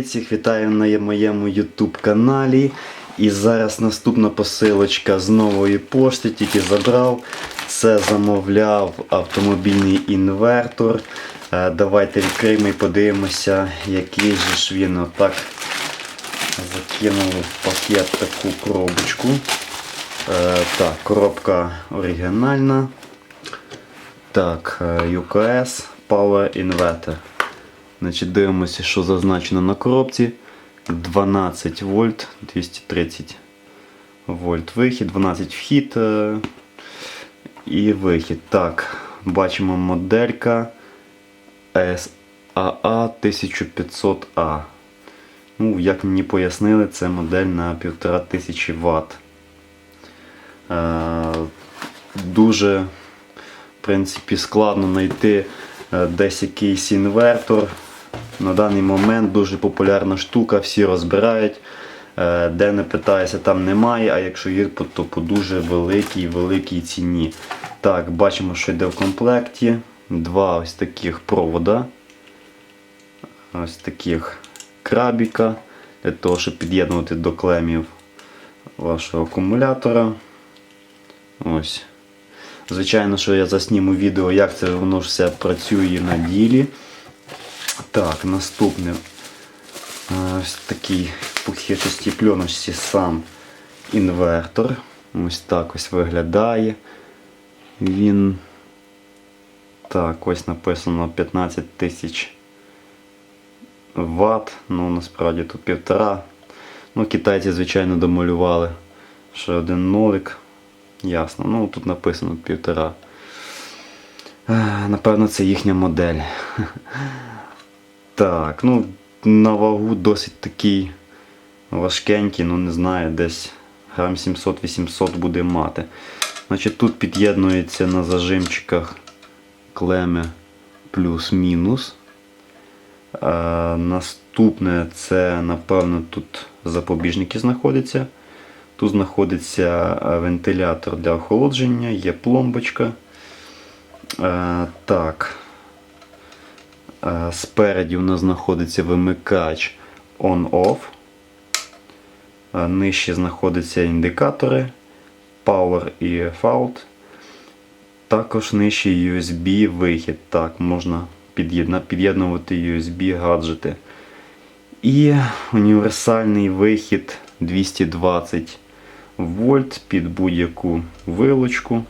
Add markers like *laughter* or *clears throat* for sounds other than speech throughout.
всіх вітаю на моєму YouTube каналі. І зараз наступна посилочка з нової пошти, тільки забрав. Це замовляв автомобільний інвертор. Е, Давайте відкриємо і подивимося, який же ж він отак закинули в пакет таку коробочку. Е, Так, коробка оригінальна. Так, е, UKS Power Inverter. Значить, дивимося, що зазначено на коробці. 12 вольт, 230 вольт вихід, 12 вхід е, і вихід. Так, бачимо моделька SAA 1500A. Ну, як мені пояснили, це модель на 1500 Вт. Е, дуже в принципі, складно знайти е, десь якийсь інвертор. На даний момент дуже популярна штука, всі розбирають. Е, Де не питаєшся, там немає, а якщо є, то по дуже великій великій ціні. Так, бачимо, що йде в комплекті. Два ось таких провода. Ось таких крабіка для того, щоб під'єднувати до клемів вашого акумулятора. Ось. Звичайно, що я засніму відео, як це воно все працює на ділі. Так, наступне. А, Ось такий пухірчастій пленочці сам інвертор. Ось так ось виглядає. Він. Так, ось написано 15 тисяч Вт. Ну насправді тут півтора. Ну, китайці, звичайно, домалювали. Ще один нолик. Ясно. Ну тут написано півтора. Е, Напевно, це їхня модель. *laughs* Так, ну на вагу досить такий важкенький, ну не знаю, десь грам 700-800 буде мати. Значить, тут під'єднується на зажимчиках клеми плюс-мінус. Е, наступне це, напевно, тут запобіжники знаходяться. Тут знаходиться е, вентилятор для охолодження, є пломбочка. Е, так. Е, спереді у нас знаходиться вимикач on-off. Е, нижче знаходяться індикатори Power і Fault. Також нижче USB вихід. Так, можна під'єднувати USB гаджети. І універсальний вихід 220 вольт під будь-яку вилочку.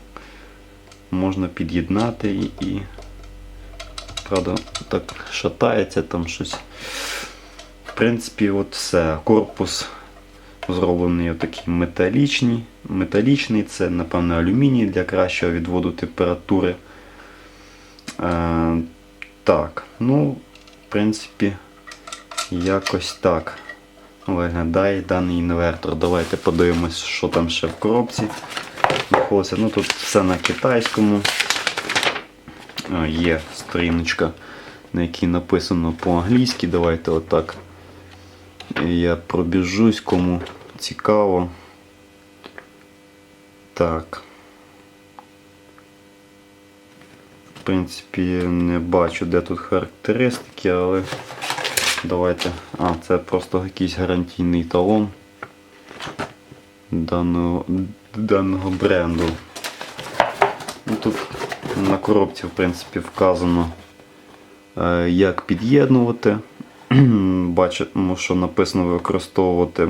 Можна під'єднати і правда так шатається там щось. В принципі, от все. Корпус зроблений отакий металічний. Металічний, це, напевно, алюміній для кращого відводу температури. Е, так, ну, в принципі, якось так виглядає даний інвертор. Давайте подивимось, що там ще в коробці. Ну тут все на китайському. Є сторіночка, на якій написано по-англійськи. Давайте отак. Я пробіжусь, кому цікаво. Так. В принципі, не бачу, де тут характеристики, але давайте. А, це просто якийсь гарантійний талон даного, даного бренду. Ну, Тут на коробці в принципі вказано, е, як під'єднувати. *clears throat* Бачимо, що написано використовувати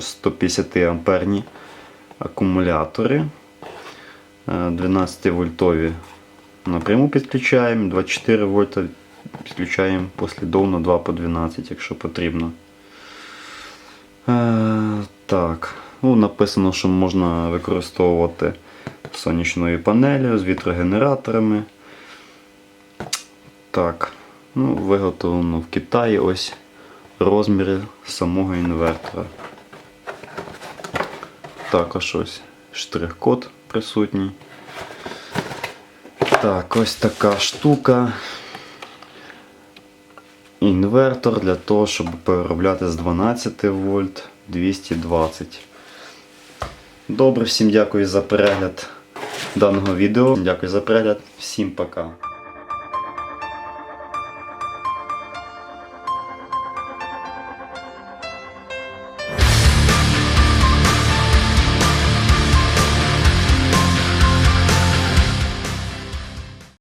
150 амперні акумулятори. Е, 12 вольтові напряму підключаємо, 24 вольта підключаємо послідовно 2 по 12, якщо потрібно. Е, так, ну, написано, що можна використовувати сонячною панелью з вітрогенераторами. Так, ну, виготовлено в Китаї ось розміри самого інвертора. Також ось штрих-код присутній. Так, ось така штука. Інвертор для того, щоб переробляти з 12 вольт 220. Добре, всім дякую за перегляд даного відео. Дякую за перегляд. Всім пока.